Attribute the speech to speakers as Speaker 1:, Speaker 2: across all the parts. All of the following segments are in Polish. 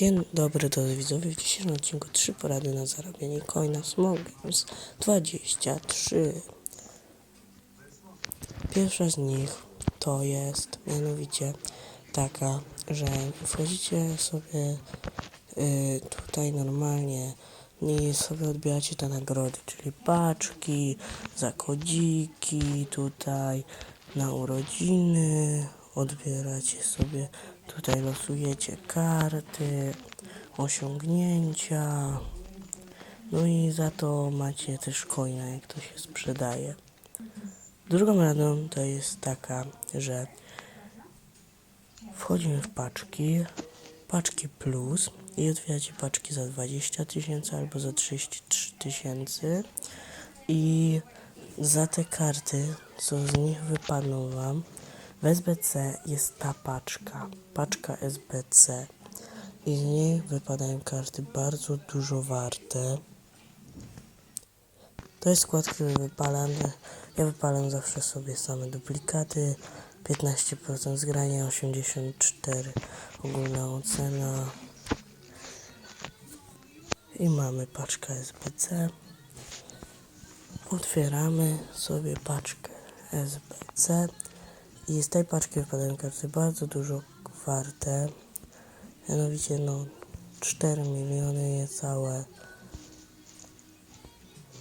Speaker 1: Dzień dobry drodzy widzowie, w dzisiejszym odcinku trzy porady na zarabianie coina Smogams 23 Pierwsza z nich to jest mianowicie taka, że wchodzicie sobie y, tutaj normalnie i sobie odbieracie te nagrody, czyli paczki, zakodziki tutaj na urodziny, odbieracie sobie, tutaj losujecie karty, osiągnięcia, no i za to macie też coina, jak to się sprzedaje. Drugą radą to jest taka, że wchodzimy w paczki, paczki plus i otwieracie paczki za 20 tysięcy albo za 33 tysięcy. I za te karty, co z nich wypadną wam, w SBC jest ta paczka, paczka SBC i z niej wypadają karty bardzo dużo warte. To jest skład, który wypalany. Ja wypalam zawsze sobie same duplikaty. 15% zgrania, 84 ogólna ocena. I mamy paczkę SBC. Otwieramy sobie paczkę SBC. I z tej paczki wypadają karty bardzo dużo warte. Mianowicie no 4 miliony niecałe.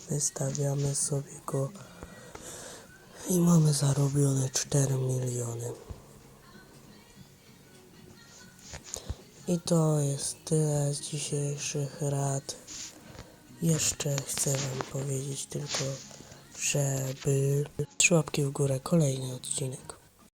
Speaker 1: Wystawiamy sobie go i mamy zarobione 4 miliony. I to jest tyle z dzisiejszych rad. Jeszcze chcę Wam powiedzieć tylko, żeby trzy łapki w górę kolejny odcinek.